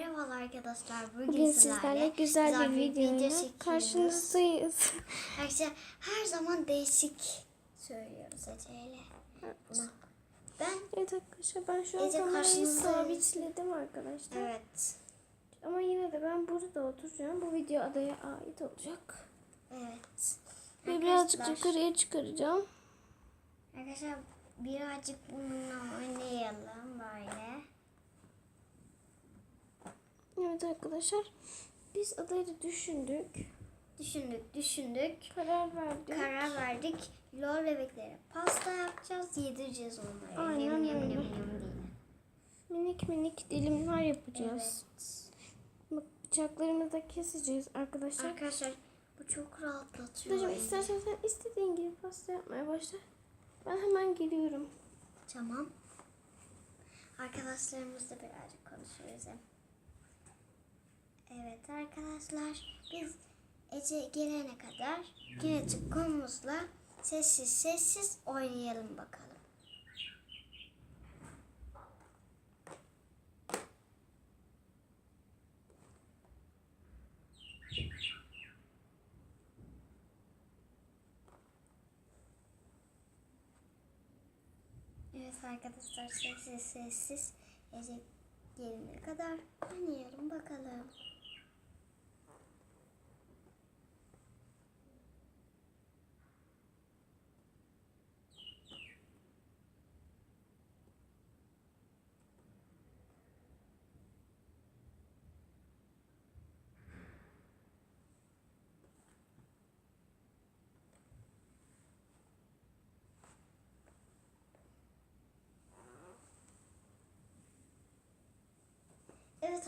Merhabalar arkadaşlar. Bugün, Bugün sizlerle güzel, bir videoyla çekiyoruz. karşınızdayız. Arkadaşlar her zaman değişik söylüyoruz. Buna. Ben Evet arkadaşlar ben şu an Ece kamerayı sabitledim arkadaşlar. evet. Ama yine de ben burada oturacağım. Bu video adaya ait olacak. Evet. Ve birazcık yukarıya çıkaracağım. Arkadaşlar birazcık bununla oynayalım böyle. Evet arkadaşlar biz adayı da düşündük. Düşündük, düşündük. Karar verdik. Karar verdik. Lol bebeklere pasta yapacağız, yedireceğiz onları. Aynen öyle. yum, yum diye. Minik minik dilimler yapacağız. Evet. Bak bıçaklarımızı da keseceğiz arkadaşlar. Arkadaşlar bu çok rahatlatıyor. Beni. istersen sen istediğin gibi pasta yapmaya başla. Ben hemen geliyorum. Tamam. Arkadaşlarımızla birazcık konuşuyoruz. hem. Evet arkadaşlar biz Ece gelene kadar kinetik konumuzla sessiz sessiz oynayalım bakalım. Evet arkadaşlar sessiz sessiz Ece gelene kadar oynayalım bakalım.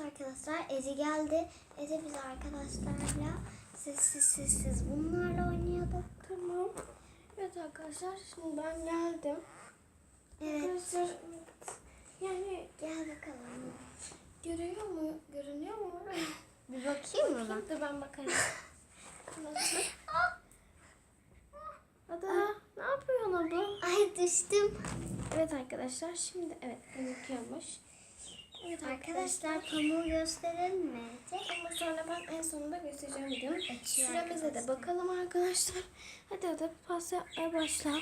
Evet arkadaşlar Ece geldi. Ece biz arkadaşlarla sessiz sessiz bunlarla oynuyorduk. Tamam. Evet arkadaşlar şimdi ben geldim. Evet Arkadaşlar evet. Yani gel bakalım. görüyor mu? Görünüyor mu? Bir bakayım mı ben? Dur ben bakarım. Arkadaşlar. Ada ne yapıyorsun abla? Ay düştüm. Evet arkadaşlar şimdi evet gözüküyormuş. Evet Arkadaşlar pamuğu gösterelim mi? Ama sonra ben en sonunda göstereceğim videonun. Açıyor Süremize de bakalım arkadaşlar. Hadi hadi pasta yapmaya başla.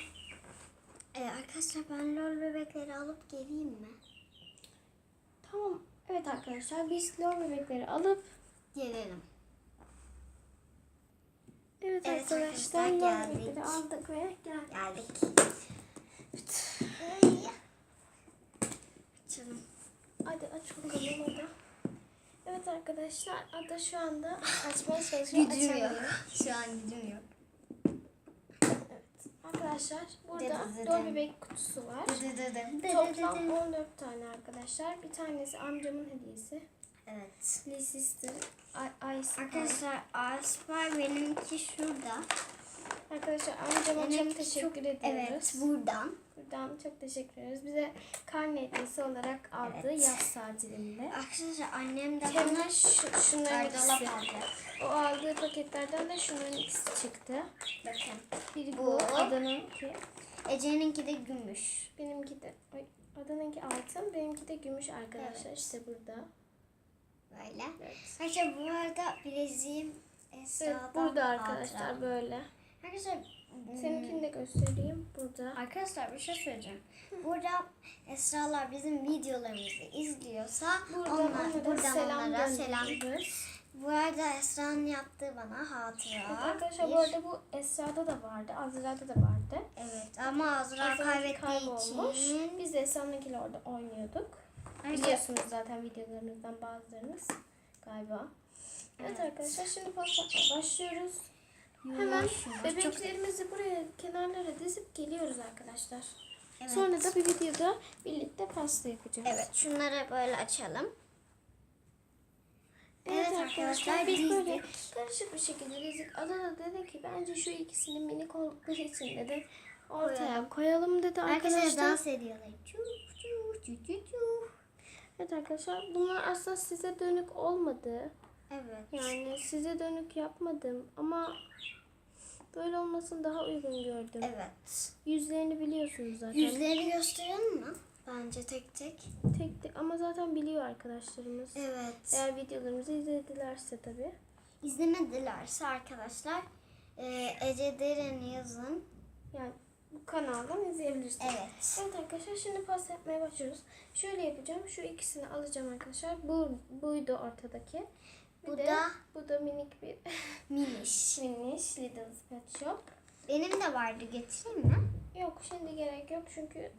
Ee, arkadaşlar ben lol bebekleri alıp geleyim mi? Tamam. Evet arkadaşlar biz lor bebekleri alıp Gelelim. Evet, Evet arkadaşlar arkadaşlar, geldik. aldık ve geldik. Geldik. Açalım. Hadi aç bakalım Ada. Evet arkadaşlar Ada şu anda açmaya çalışıyor. Gücüm yok. Şu an gücüm yok. Evet. Arkadaşlar burada dı. bebek kutusu var. Toplam Dıdıdıdım. 14 tane arkadaşlar. Bir tanesi amcamın hediyesi. Evet. Lee Sister Arkadaşlar, Arkadaşlar Aspar benimki şurada. Arkadaşlar amcama çok Benimki teşekkür ediyoruz. Evet buradan. Buradan çok teşekkür ederiz. Bize karne hediyesi olarak aldı Evet. yaz tatilinde. Arkadaşlar annem de bana şu, şunların ikisi. aldı. O aldığı paketlerden de şunların ikisi çıktı. Bakın. Biri Bu. bu, Adana'nınki. Ece'ninki de gümüş. Benimki de, ay, Adana'nınki altın, benimki de gümüş arkadaşlar. Evet. İşte burada. Böyle. Evet. Arkadaşlar bu arada bileziğim Evet, burada arkadaşlar böyle. Arkadaşlar Seninkini de göstereyim. Burada. Arkadaşlar bir şey söyleyeceğim. Burada Esralar bizim videolarımızı izliyorsa Burada onlar, buradan selam onlara selam. Bu arada Esra'nın yaptığı bana hatıra. Arkadaşlar bir- bu arada bu Esra'da da vardı, Azra'da da vardı. Evet ama Azra Azra kaybettiği kaybolmuş. için. Biz de Esra'nınkiyle orada oynuyorduk. Arkadaşlar, Biliyorsunuz zaten videolarımızdan bazılarınız galiba. Evet, Evet. arkadaşlar şimdi başlıyoruz. Hemen bebeklerimizi buraya kenarlara dizip geliyoruz arkadaşlar. Evet. Sonra da bir videoda birlikte pasta yapacağız. Evet şunları böyle açalım. Evet, Evet arkadaşlar biz böyle karışık bir şekilde dizdik. Ada da dedi ki bence şu ikisini minik oldukları için dedi ortaya Koyalım. koyalım dedi Arkadaşlar arkadaşlar. dans ediyorlar. Çuf çuf çuf çuf. Evet arkadaşlar bunlar aslında size dönük olmadı. Evet. Yani size dönük yapmadım ama böyle olmasını daha uygun gördüm. Evet. Yüzlerini biliyorsunuz zaten. Yüzleri gösterelim mi? Bence tek tek. Tek tek ama zaten biliyor arkadaşlarımız. Evet. Eğer videolarımızı izledilerse tabii. İzlemedilerse arkadaşlar e, Ece Deren yazın. Yani bu kanaldan izleyebilirsiniz. Evet. Evet arkadaşlar şimdi pasta yapmaya başlıyoruz. Şöyle yapacağım. Şu ikisini alacağım arkadaşlar. Bu buydu ortadaki. Bir Bu de, da- bu da minik bir Miniş. miniş Lidl's Pet Shop. Benim de vardı getireyim mi? Yok şimdi gerek yok çünkü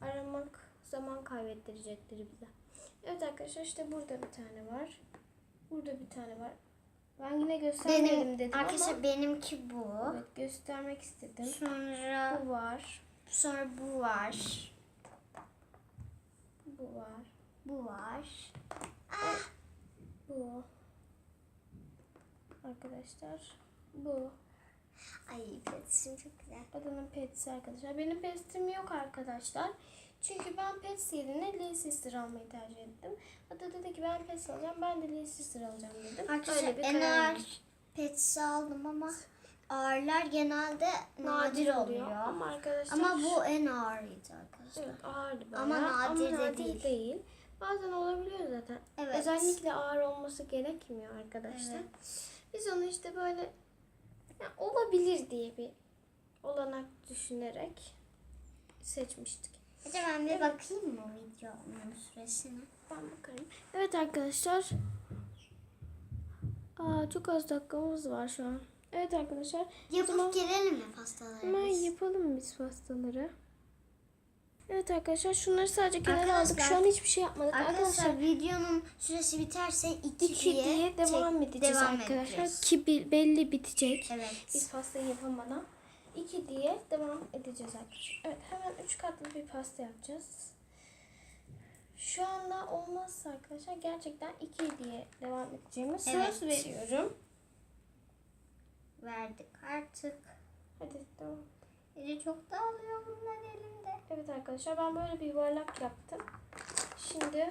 aramak zaman kaybettirecektir bize. Evet arkadaşlar işte burada bir tane var. Burada bir tane var. Ben yine göstermeyelim Benim dedim arkadaşlar ama benimki bu. evet, göstermek istedim. Sonra Bu var. sonra bu var. Bu var. Bu var. Bu. Arkadaşlar bu. Ay petim çok güzel. Adanın petsi arkadaşlar. Benim pestim yok arkadaşlar. Çünkü ben pets yerine Lee Sister almayı tercih ettim. Ada dedi ki ben pets alacağım. Ben de Lee Sister alacağım dedim. Arkadaşlar Öyle bir en karar ağır petsi aldım ama ağırlar genelde nadir oluyor. Ama arkadaşlar Ama bu en ağırıydı arkadaşlar. evet, ağırdı bayağı. Ama nadir de nadir değil. Bazen olabiliyor zaten. Evet. Özellikle ağır olması gerekmiyor arkadaşlar. Evet. Biz onu işte böyle ya olabilir diye bir olanak düşünerek seçmiştik. Acaba ben bir bakayım mı videonun süresine? Ben bakarım. Evet arkadaşlar. Aa, çok az dakikamız var şu an. Evet arkadaşlar. Yapıp zaman- gelelim mi pastalarımız? Hemen yapalım biz pastaları. Evet arkadaşlar şunları sadece kenara aldık. Şu an hiçbir şey yapmadık. Arkadaşlar, Arkadaşlar videonun süresi biterse 2, 2 diye, devam edeceğiz devam arkadaşlar. edeceğiz. Ki belli bitecek. Evet. Biz pastayı yapamadan. 2 diye devam edeceğiz arkadaşlar. Evet hemen 3 katlı bir pasta yapacağız. Şu anda olmazsa arkadaşlar gerçekten 2 diye devam edeceğime söz Evet. veriyorum. Verdik artık. Hadi devam. Ece çok dağılıyor bunlar elimde. Evet arkadaşlar ben böyle bir yuvarlak yaptım. Şimdi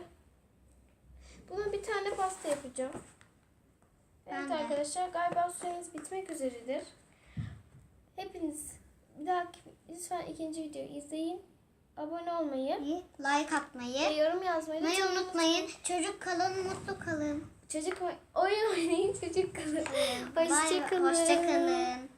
buna bir tane pasta yapacağım. Evet Ben de. arkadaşlar galiba süremiz bitmek üzeredir. Hepiniz bir dahaki lütfen ikinci videoyu izleyin. Abone olmayı. Like ve atmayı yorum yazmayı lütfen unutmayın. Çocuk kalın, mutlu kalın. Çocuk oy- oyun oynayın çocuk kalın. Hoşçakalın. Hoşçakalın.